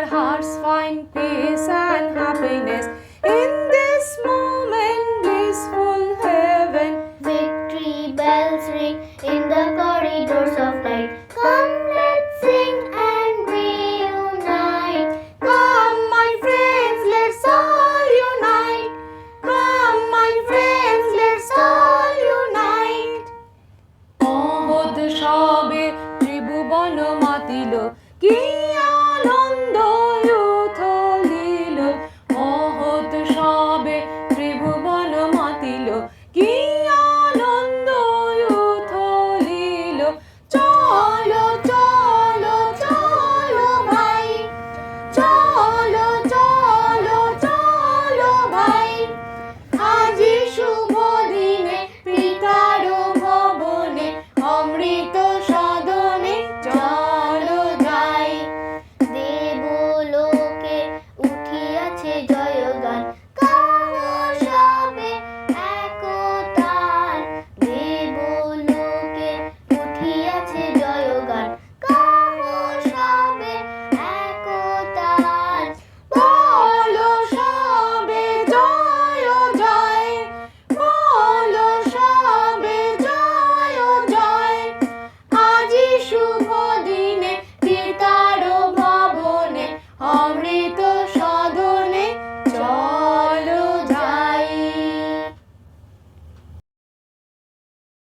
our hearts find peace and happiness in this moment, blissful heaven. Victory bells ring in the corridors of light. Come, let's sing and reunite. Come, my friends, let's all unite. Come, my friends, let's all unite. oh, the মহৎ সবে ত্রিভুবন মাতিল sobre